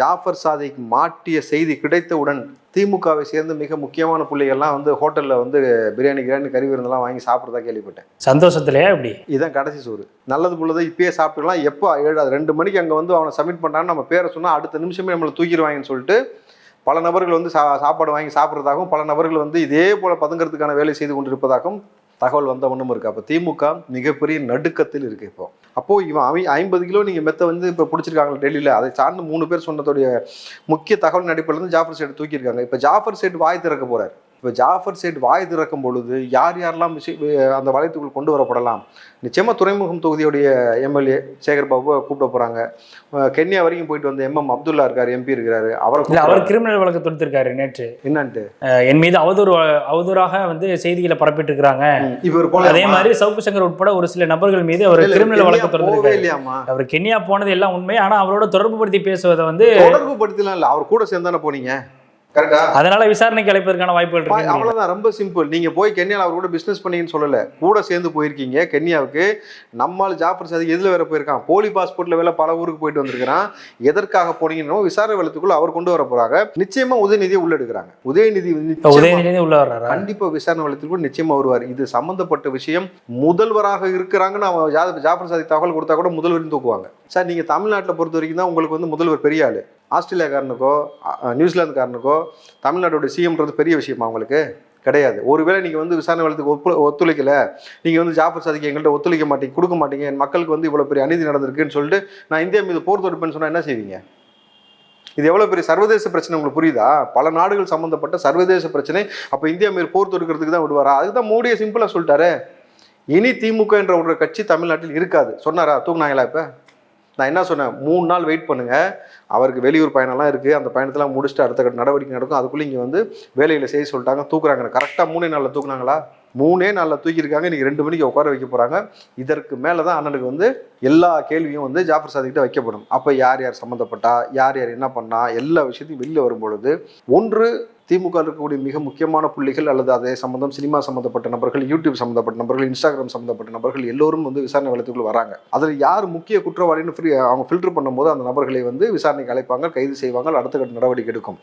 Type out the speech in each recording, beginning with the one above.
ஜாஃபர் சாதிக் மாட்டிய செய்தி கிடைத்தவுடன் திமுகவை சேர்ந்து மிக முக்கியமான புள்ளிகள்லாம் வந்து ஹோட்டலில் வந்து பிரியாணி கிரியாணி கறி விருந்தெல்லாம் வாங்கி சாப்பிட்றதா கேள்விப்பட்டேன். சந்தோஷத்திலே அப்படி இதுதான் கடைசி சோறு. நல்லது புள்ளதை இப்பயே சாப்பிட்டுக்கலாம். எப்போ ஏழு அது ரெண்டு மணிக்கு அங்கே வந்து அவனை சப்மிட் பண்ணுறான்னு நம்ம பேரை சொன்னால் அடுத்த நிமிஷமே நம்மளை தூக்கிடுவாங்கன்னு சொல்லிட்டு பல நபர்கள் வந்து சா சாப்பாடு வாங்கி சாப்பிட்றதாகவும் பல நபர்கள் வந்து இதே போல் பதுங்கிறதுக்கான வேலை செய்து கொண்டிருப்பதாகவும் தகவல் வந்த ஒன்றும் இருக்கு. அப்போ திமுக மிகப்பெரிய நடுக்கத்தில் இருக்கு இப்போ. அப்போ இவன் அவன் ஐம்பது கிலோ நீங்கள் மெத்த வந்து இப்போ பிடிச்சிருக்காங்க டெல்லியில்? அதை சார்ந்து மூணு பேர் சொன்னதுடைய முக்கிய தகவல் அடிப்படையில் இருந்து ஜாஃபர் சேட் தூக்கியிருக்காங்க. இப்போ ஜாஃபர் சேட் வாய் திறக்க போறார். இப்போ ஜாஃபர் சேட் வாய் திறக்கும் பொழுது யார் யாரெல்லாம் அந்த வளையத்துக்குள் கொண்டு வரப்படலாம்? நிச்சயமாக துறைமுகம் தொகுதியுடைய எம்எல்ஏ சேகர் பாபு கூப்பிட போகிறாங்க கென்யா வரைக்கும் போயிட்டு வந்த எம்எம் அப்துல்லா இருக்கார் எம்பி இருக்கிறாரு. அவரை. அவர் கிரிமினல் வழக்கு தொடுத்திருக்காரு நேற்று. என்னன்ட்டு? என் மீது அவதூறு அவதூறாக வந்து செய்திகளை பரப்பிட்டு இருக்காங்க இவர் போல அதே மாதிரி சவுக்கு சங்கர் உட்பட ஒரு சில நபர்கள் மீது அவர் கிரிமினல் வழக்கு தொடர்ந்திருக்காரு அவர் கென்யா போனது எல்லாம் உண்மை ஆனா அவரோட தொடர்பு படுத்தி பேசுவதை வந்து தொடர்பு படுத்தலாம் இல்ல அவர் கூட சேர்ந்தானே போனீங்க? கரெக்டா அதனால விசாரணைக்கு அழைப்பதற்கான வாய்ப்புகள் இருக்கு. அவ்வளவுதான். ரொம்ப சிம்பிள் நீங்க போய் கென்யால அவர் கூட பிசினஸ் பண்ணீங்கன்னு சொல்லல. கூட சேர்ந்து போயிருக்கீங்க. கென்யாவுக்கு நம்மால் ஜாஃபர் சாதி எதுல வேற போயிருக்கான்? போலி பாஸ்போர்ட்ல வேலை பல ஊருக்கு போயிட்டு வந்திருக்கிறான். எதற்காக போனீங்கன்னு விசாரணை வளத்துக்குள்ள அவர் கொண்டு வர போறாங்க. நிச்சயமா உதயநிதியை உள்ள எடுக்கிறாங்க. உதயநிதி உதயநிதி உள்ள வர்றாரா? கண்டிப்பா விசாரணை வளத்துக்குள்ள நிச்சயமா வருவார். இது சம்பந்தப்பட்ட விஷயம். முதல்வராக இருக்கிறாங்கன்னு அவன் ஜாஃபர் சாதி தகவல் கொடுத்தா கூட முதல்வரையும் தூக்குவாங்க. சார் நீங்க தமிழ்நாட்டில் பொறுத்த வரைக்கும் தான் உங்களுக்கு வந்து முதல்வர் பெரிய ஆளு. ஆஸ்திரேலியாக்காரனுக்கோ நியூசிலாந்துக்காரனுக்கோ தமிழ்நாட்டோட சிஎம்ன்றது பெரிய விஷயமா உங்களுக்கு? கிடையாது. ஒருவேளை நீங்கள் வந்து விசாரணை வளத்துக்கு ஒப்பு ஒத்துழைக்கல நீங்கள் வந்து ஜாஃபர் சாதிக்கு எங்கள்கிட்ட ஒத்துழைக்க மாட்டீங்க கொடுக்க மாட்டீங்க என் மக்களுக்கு வந்து இவ்வளோ பெரிய அநீதி நடந்திருக்குன்னு சொல்லிட்டு நான் இந்தியா மீது போர் தொடுப்பேன்னு சொன்னால் என்ன செய்வீங்க? இது எவ்வளோ பெரிய சர்வதேச பிரச்சனை உங்களுக்கு புரியுதா? பல நாடுகள் சம்மந்தப்பட்ட சர்வதேச பிரச்சனை அப்போ இந்தியா மீது போர் தொடுக்கிறதுக்கு தான் விடுவாரா? அதுதான் மோடியை சிம்பிளாக சொல்லிட்டாரு. இனி திமுக என்ற ஒரு கட்சி தமிழ்நாட்டில் இருக்காது. சொன்னாரா? தூக்குனாங்களா இப்போ? நான் என்ன சொன்னேன்? மூணு நாள் வெயிட் பண்ணுங்க. அவருக்கு வெளியூர் பயணம்லாம் இருக்கு. அந்த பயணத்தெல்லாம் முடிச்சுட்டு அடுத்த கட்ட நடவடிக்கை நடக்கும். அதுக்குள்ளே இங்கே வந்து வேலையில் செய்ய சொல்லிட்டாங்க. தூக்குறாங்க. கரெக்டாக மூணே நாளில் தூக்குனாங்களா? மூணே நாளில் தூக்கியிருக்காங்க. இன்றைக்கி ரெண்டு மணிக்கு உட்கார வைக்க போகிறாங்க இதற்கு மேலே தான் அண்ணனுக்கு வந்து எல்லா கேள்வியும் வந்து ஜாஃபர் சாதிக்கிட்ட வைக்கப்படும். அப்போ யார் யார் சம்மந்தப்பட்டா? யார் யார் என்ன பண்ணா? எல்லா விஷயத்தையும் வெளியில் வரும் பொழுது ஒன்று திமுக இருக்கக்கூடிய மிக முக்கியமான புள்ளிகள் அல்லது அதே சம்பந்தம் சினிமா சம்பந்தப்பட்ட நபர்கள் யூடியூப் சம்பந்தப்பட்ட நபர்கள் இன்ஸ்டாகிராம் சம்பந்தப்பட்ட நபர்கள் எல்லோரும் வந்து விசாரணை வளத்துக்குள்ள வராங்க. அதில் யார் முக்கிய குற்றவாளின்னு ஃப்ரீ அவங்க ஃபில்டர் பண்ணும்போது அந்த நபர்களை வந்து விசாரணைக்கு அழைப்பாங்க கைது செய்வாங்க அடுத்த கட்ட நடவடிக்கை எடுக்கும்.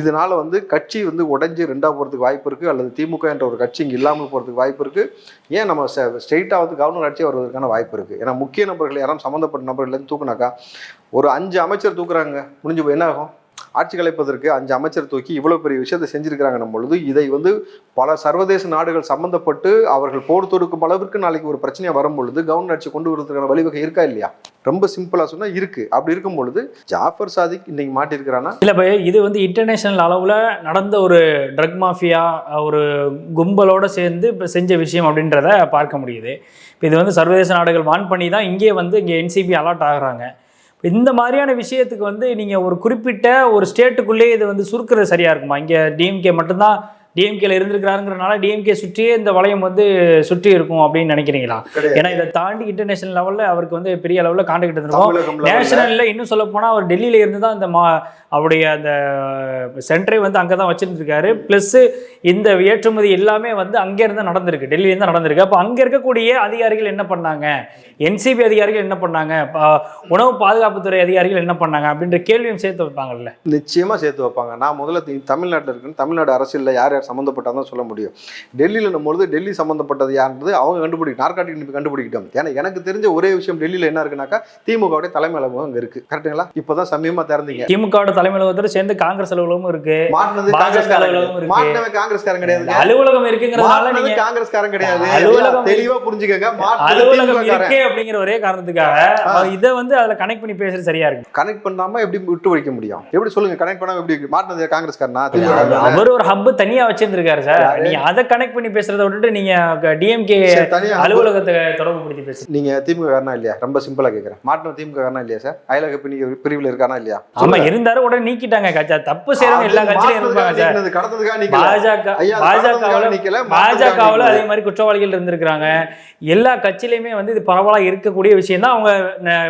இதனால வந்து கட்சி வந்து உடைஞ்சு ரெண்டாக போகிறதுக்கு வாய்ப்பு இருக்குது அல்லது திமுக என்ற ஒரு கட்சி இங்கே இல்லாமல் போகிறதுக்கு வாய்ப்பு இருக்குது ஏன் நம்ம ஸ்ட்ரெயிட்டாக வந்து கவர்னர் ஆட்சி வருவதற்கான வாய்ப்பு இருக்குது ஏன்னா முக்கிய நபர்கள் யாரும் சம்மந்தப்பட்ட நபர்கள் தூக்குனாக்கா ஒரு அஞ்சு அமைச்சர் தூக்குறாங்க முடிஞ்சு போய் என்ன ஆகும்? ஆட்சி கலைப்பதற்கு அஞ்சு அமைச்சர் தூக்கி இவ்வளோ பெரிய விஷயத்தை செஞ்சிருக்கிறாங்க பொழுது இதை வந்து பல சர்வதேச நாடுகள் சம்பந்தப்பட்டு அவர்கள் போர் தொடுக்கும் அளவிற்கு நாளைக்கு ஒரு பிரச்சனையாக வரும் பொழுது கவர்னர் ஆட்சி கொண்டு வரதுக்கான வழிவகை இருக்கா இல்லையா? ரொம்ப சிம்பிளா சொன்னா இருக்கு. அப்படி இருக்கும் பொழுது ஜாஃபர் சாதிக் இன்னைக்கு மாட்டிருக்கிறானா இல்ல இப்போ இது வந்து இன்டர்நேஷனல் அளவுல நடந்த ஒரு ட்ரக் மாஃபியா ஒரு கும்பலோட சேர்ந்து இப்போ செஞ்ச விஷயம் அப்படின்றத பார்க்க முடியுது. இப்போ இது வந்து சர்வதேச நாடுகள் வான் பண்ணி தான் இங்கே வந்து இங்கே என்சிபி அலாட் ஆகுறாங்க. இந்த மாதிரியான விஷயத்துக்கு வந்து நீங்கள் ஒரு குறிப்பிட்ட ஒரு ஸ்டேட்டுக்குள்ளேயே இது வந்து சுருக்கிறது சரியாக இருக்குமா? இங்கே டிஎம்கே மட்டும்தான் டிஎம்கேல இருந்திருக்கிறாருங்கிறனால டிஎம்கே சுற்றியே இந்த வளையம் வந்து சுற்றி இருக்கும் அப்படின்னு நினைக்கிறீங்களா? ஏன்னா இதை தாண்டி இன்டர்நேஷனல் லெவலில் அவருக்கு வந்து பெரிய அளவில் காண்டாக்ட் இருந்திருக்கும் நேஷனல்ல இன்னும் சொல்ல போனா அவர் டெல்லியில இருந்து தான் அந்த மா அவருடைய அந்த சென்டரை வந்து அங்கே தான் வச்சிருந்துருக்காரு. ப்ளஸ் இந்த ஏற்றுமதி எல்லாமே வந்து அங்கே இருந்து நடந்திருக்கு. டெல்லியில இருந்து நடந்திருக்கு. அப்போ அங்கே இருக்கக்கூடிய அதிகாரிகள் என்ன பண்ணாங்க? என்சிபி அதிகாரிகள் என்ன பண்ணாங்க? உணவு பாதுகாப்புத்துறை அதிகாரிகள் என்ன பண்ணாங்க? அப்படின்ற கேள்வியும் சேர்த்து வைப்பாங்கல்ல. நிச்சயமா சேர்த்து வைப்பாங்க. நான் முதல்ல தமிழ்நாட்டுல இருக்குன்னு தமிழ்நாடு அரசியல்ல யார் யார் சம்மந்தப்பட்டாதான் சொல்ல முடியும். டெல்லியில் பொழுது டெல்லி சம்மந்தப்பட்டது யாருன்றது அவங்க கண்டுபிடி நார்காட்டிக் கண்டுபிடிக்கிட்டோம். ஏன்னா எனக்கு தெரிஞ்ச ஒரே விஷயம் டெல்லியில் என்ன இருக்குனாக்கா திமுகவுடைய தலைமை அலுவலகம் அங்க இருக்கு. கரெக்ட்டுங்களா? இப்போதான் சமயமா திறந்தீங்க. திமுகவோட தலைமை அலுவலகத்தோட சேர்ந்து காங்கிரஸ் அலுவலகமும் இருக்கு. மாட்டினது காங்கிரஸ்காரங்க அலுவலகம் இருக்கு. மாட்டினவன் காங்கிரஸ்காரன் கிடையாது. அலுவலகம் இருக்குங்கிறதுனால நீங்க காங்கிரஸ்காரன் கிடையாது. அலுவலகம் தெளிவா புரிஞ்சுக்கங்க. அலுவலகம். இருக்கே அப்படிங்கிற ஒரே காரணத்துக்காக இதை வந்து அதுல கனெக்ட் பண்ணி பேசுறது சரியா இருக்கு. கனெக்ட் பண்ணாம எப்படி விட்டு வைக்க முடியும்? எப்படி சொல்லுங்க? கனெக்ட் பண்ணாம எப்படி மாட்டினது காங்கிரஸ்காரனா? அவர் ஒரு ஹப் தனியா வச்சிருந்திருக்காரு சார். நீங்க அதை கனெக்ட் பண்ணி பேசுறத விட்டுட்டு நீங்க டிஎம்கே அலுவலகத்தை தொடர்பு படுத்தி பேசுறீங்க. நீங்க திமுக காரனா இல்லையா? ரொம்ப சிம்பிளா கேக்குறேன். மாட்டின திமுக காரனா இல்லையா சார்? அயலக பிரிவு பிரிவுல இருக்கானா இல்லையா? ஆமா இருந்தாரு உடனே நீக்கிட்டாங்க கட்சி தப்பு செய்யறவங்க எல்லா கட்சியிலும் இருப்பாங்க. பாஜக அது பாஜகவுல. அதே மாதிரி குற்றவாளிகள் இருந்திருக்கிறாங்க. எல்லா கட்சியிலுமே வந்து இது பரவலா இருக்கக்கூடிய விஷயம் தான். அவங்க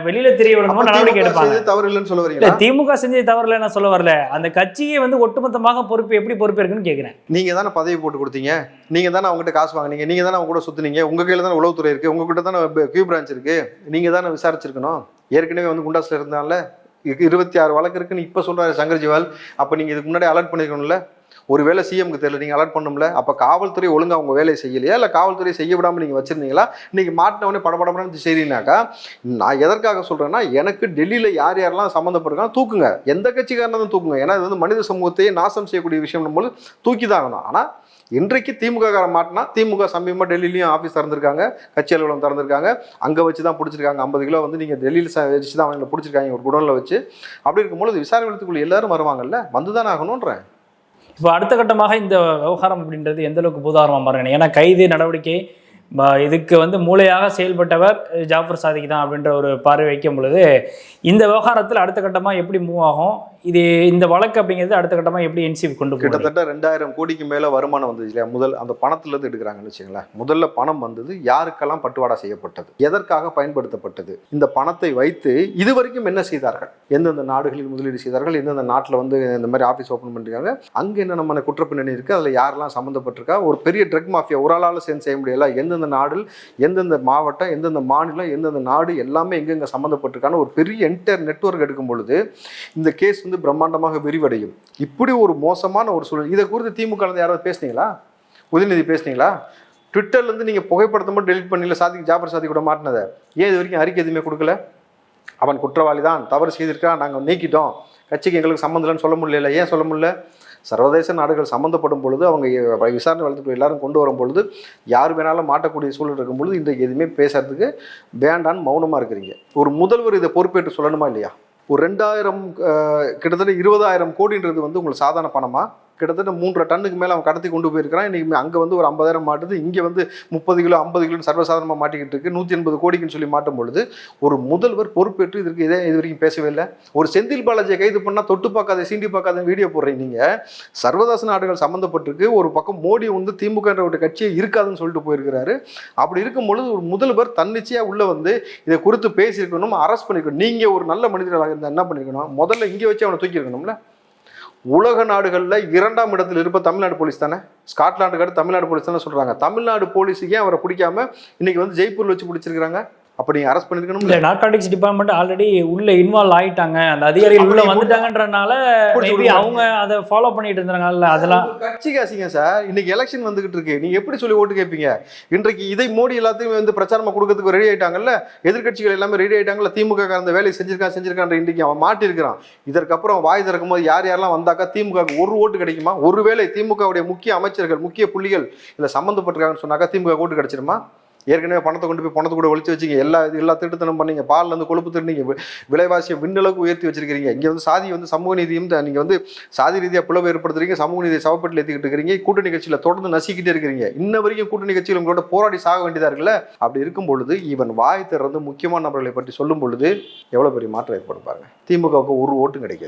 வெளியில தெரிய விடணும் நடவடிக்கை எடுப்பாங்க. தவறு இல்லைன்னு சொல்ல திமுக செஞ்சது தவறுல நான் சொல்ல வரல. அந்த கட்சியை வந்து ஒட்டுமொத்தமாக பொறுப்பு எப்படி பொறுப்பு இருக்குன்னு நீங்கள் தானே பதவி போட்டு கொடுத்தீங்க. நீங்கள் தானே அவங்ககிட்ட காசு வாங்கினீங்க. நீங்கள் தானே அவங்க கூட சுற்றுனீங்க உங்கள் கையில் தானே உளவுத்துறை இருக்குது உங்ககிட்ட தானே கியூ பிரான்ச் இருக்குது நீங்கள் தானே விசாரிச்சிருக்கணும். ஏற்கனவே வந்து குண்டாஸில் இருந்தால இருபத்தி ஆறு வழக்கு இருக்குன்னு இப்போ சொல்கிறாரு சங்கர்ஜிவால். அப்போ நீங்கள் இதுக்கு முன்னாடி அலர்ட் பண்ணியிருக்கணும்ல ஒருவேளை சிஎம்க்கு தெரியல நீங்கள் அலர்ட் பண்ணும்ல அப்போ காவல்துறை ஒழுங்காக அவங்க வேலையை செய்யலையா? இல்லை காவல்துறை செய்ய விடாமல் நீங்கள் வச்சிருந்தீங்களா? இன்னைக்கு மாட்டினவனே படபடபடன்னு செய்றீங்கனாக்கா நான் எதற்காக சொல்கிறேன்னா எனக்கு டெல்லியில் யார் யாரெல்லாம் சம்மந்தப்பட்டிருக்காங்க தூக்குங்க. எந்த கட்சிக்காரனும் தூக்குங்க. ஏன்னா இது வந்து மனித சமூகத்தையே நாசம் செய்யக்கூடிய விஷயம் போது தூக்கி தான் ஆகணும். ஆனால் இன்றைக்கு திமுக காரன் மாட்டினா திமுக சமீபமாக டெல்லியிலையும் ஆஃபீஸ் திறந்திருக்காங்க கட்சி அலுவலகம் திறந்திருக்காங்க. அங்கே வச்சு தான் பிடிச்சிருக்காங்க. ஐம்பது கிலோ வந்து நீங்கள் டெல்லியில் ச- வச்சு தான் அவங்களை பிடிச்சிருக்காங்க ஒரு குடோனில் வச்சு. அப்படி இருக்கும்போது விசாரணை எல்லாரும் வருவாங்கல்ல? வந்து தானே ஆகணுன்றேன் இப்போ அடுத்த கட்டமாக இந்த விவகாரம் அப்படின்றது எந்த அளவுக்கு பூதாரமாக மாறுங்க ஏன்னா கைது நடவடிக்கை இதுக்கு வந்து மூளையாக செயல்பட்டவர் ஜாஃபர் சாதிக் தான் அப்படின்ற ஒரு பார்வை வைக்கும் பொழுது இந்த விவகாரத்தில் அடுத்த கட்டமாக எப்படி மூவ் ஆகும்? இது இந்த வழக்கு அப்படிங்கிறது அடுத்த கட்டமாக எப்படி என்சிபி கொண்டு கிட்டத்தட்ட ரெண்டாயிரம் கோடிக்கு மேலே வருமானம் வந்துச்சு இல்லையா? முதல் அந்த பணத்துலேருந்து எடுக்கிறாங்கன்னு வச்சுங்களேன் முதல்ல பணம் வந்தது யாருக்கெல்லாம் பட்டுவாடா செய்யப்பட்டது எதற்காக பயன்படுத்தப்பட்டது இந்த பணத்தை வைத்து இதுவரைக்கும் என்ன செய்தார்கள்? எந்தெந்த நாடுகளில் முதலீடு செய்தார்கள்? எந்தெந்த நாட்டில் வந்து இந்த மாதிரி ஆஃபீஸ் ஓப்பன் பண்ணிருக்காங்க? அங்கே என்ன நம்ம குற்றப்பின்னணி இருக்குது அதில் யாரெல்லாம் சம்மந்தப்பட்டிருக்கா? ஒரு பெரிய ட்ரக் மாஃபியா ஒரு ஆளால் சேர்ந்து செய்ய முடியல. எந்தெந்த நாடில் எந்தெந்த மாவட்டம் எந்தெந்த மாநிலம் எந்தெந்த நாடு எல்லாமே எங்கெங்கே சம்மந்தப்பட்டிருக்கான்னு ஒரு பெரிய என்டையர் நெட்வொர்க் எடுக்கும் பொழுது இந்த கேஸ் வந்து பிரம்மாண்டமாக விரிவடையும். இப்படி ஒரு மோசமான ஒரு சூழல். இதை குறித்து திமுக யாராவது பேசுனீங்களா? உதயநிதி பேசுனீங்களா? ட்விட்டர்லேருந்து நீங்கள் புகைப்படத்தை மட்டும் டெலிட் பண்ணல சாதிக்கு ஜாஃபர் சாதி கூட மாட்டினதை. ஏன் இது வரைக்கும் அறிக்கை எதுவுமே கொடுக்கல? அவன் குற்றவாளி தான். தவறு செய்திருக்கான் நாங்கள் நீக்கிட்டோம். கட்சிக்கு எங்களுக்கு சம்மந்தம் சொல்ல முடியல. ஏன் சொல்ல முடியல? சர்வதேச நாடுகள் சம்மந்தப்படும் பொழுது அவங்க விசாரணை வளர்த்துக்குள்ள எல்லாரும் கொண்டு வரும் பொழுது யார் வேணாலும் மாட்டக்கூடிய சூழல் இருக்கும் பொழுது இன்றைக்கு எதுவுமே பேசுறதுக்கு வேண்டான்னு மௌனமாக இருக்கிறீங்க. ஒரு முதல்வர் இதை பொறுப்பேற்று சொல்லணுமா இல்லையா? ஒரு ரெண்டாயிரம் கிட்டத்தட்ட இருபதாயிரம் கோடின்றது வந்து உங்களுக்கு சாதாரண பணமா? கிட்டத்தட்ட மூன்றரை டன்னுக்கு மேலே அவன் கடத்தி கொண்டு போயிருக்கிறான். இன்றைக்கி அங்கே வந்து ஒரு ஐம்பதாயிரம் மாட்டுது. இங்கே வந்து முப்பது கிலோ ஐம்பது கிலோ சர்வசாதாரணமாக மாட்டிக்கிட்டு இருக்கு. நூற்றி எண்பது கோடிக்குன்னு சொல்லி மாட்டும் பொழுது ஒரு முதல்வர் பொறுப்பேற்று இதற்கு இதே இது வரைக்கும் பேசவே இல்லை. ஒரு செந்தில் பாலாஜியை கைது பண்ணால் தொட்டு பார்க்காத சீண்டி பார்க்காத வீடியோ போடுறீங்க நீங்கள் சர்வதாச நாடுகள் சம்மந்தப்பட்டிருக்கு ஒரு பக்கம் மோடி வந்து திமுக என்ற ஒரு கட்சியே இருக்காதுன்னு சொல்லிட்டு போயிருக்கிறாரு. அப்படி இருக்கும் பொழுது ஒரு முதல்வர் தன்னிச்சையாக உள்ளே வந்து இதை குறித்து பேசியிருக்கணும் அரெஸ்ட் பண்ணிக்கணும் நீங்கள் ஒரு நல்ல மனிதர்களாக இருந்தால் என்ன பண்ணிருக்கணும்? முதல்ல இங்கே வச்சு அவனை தூக்கியிருக்கணும்ல. உலக நாடுகளில் இரண்டாம் இடத்தில் இருப்ப தமிழ்நாடு போலீஸ் தானே? ஸ்காட்லாண்டுக்கு தமிழ்நாடு போலீஸ் தானே சொல்கிறாங்க தமிழ்நாடு போலீஸுக்கே அவரை பிடிக்காம இன்னைக்கு வந்து ஜெய்ப்பூரில் வச்சு பிடிச்சிருக்கிறாங்க? அப்போ நீங்கள் அரெஸ்ட் பண்ணிருக்கணும் இல்லை நார்காட்டிக்ஸ் டிபார்ட்மெண்ட் ஆல்ரெடி உள்ள இன்வால்வ் ஆயிட்டாங்க. அந்த அதிகாரிகள் உள்ள அப்படி வந்துட்டாங்கன்றனால. அவங்க அதை ஃபாலோ பண்ணிட்டு இருந்தாங்கல்ல அதெல்லாம். கட்சிக்கு அசிங்க சார் இன்னைக்கு எலெக்ஷன் வந்துகிட்டு இருக்கு. நீங்க எப்படி சொல்லி ஓட்டு கேட்பீங்க இன்றைக்கு இதை மோடி எல்லாத்தையும் வந்து பிரச்சாரமா கொடுக்கறதுக்கு ரெடி ஆயிட்டாங்கல்ல? எதிர்க்கட்சிகள் எல்லாமே ரெடி ஆயிட்டாங்கல்ல? திமுக அந்த வேலையை செஞ்சிருக்கான் செஞ்சிருக்கான் இன்றைக்கு அவன் மாட்டிருக்கிறான். இதற்கப்புறம் வாய் திறக்கும் போது யார் யாரெல்லாம் வந்தாக்கா திமுக ஒரு ஓட்டு கிடைக்குமா? ஒருவேளை திமுகவுடைய முக்கிய அமைச்சர்கள் முக்கிய புள்ளிகள் இதில் சம்மந்தப்பட்டிருக்காங்கன்னு சொன்னாக்கா திமுக ஓட்டு கிடைச்சிருமா ஏற்கனவே பணத்தை கொண்டு போய் பணத்தை கூட ஒழிச்சு வச்சுங்க எல்லா இது எல்லா திட்டத்தனம் பண்ணீங்க. பால்ல இருந்து கொழுப்பு திருநீங்க விலைவாசியை விண்ணளவுக்கு உயர்த்தி வச்சிருக்கிறீங்க. இங்கே வந்து சாதி வந்து சமூக நீதியும் நீங்கள் வந்து சாதி ரீதியாக பிளவு ஏற்படுத்துறீங்க. சமூக நீதியை சவப்பட்டில் ஏற்றிக்கிட்டு இருக்கிறீங்க. கூட்டணி கட்சியில் தொடர்ந்து நசிக்கிட்டே இருக்கிறீங்க. இன்ன வரைக்கும் கூட்டணி கட்சியில் உங்களோட போராடி சாக வேண்டியதாக இருக்குல்ல? அப்படி இருக்கும் பொழுது இவன் வாய் திறந்து முக்கியமான நபர்களை பற்றி சொல்லும் பொழுது எவ்வளோ பெரிய மாற்றம் ஏற்படும் பாருங்க. திமுகவுக்கு ஒரு ஓட்டும் கிடைக்காது.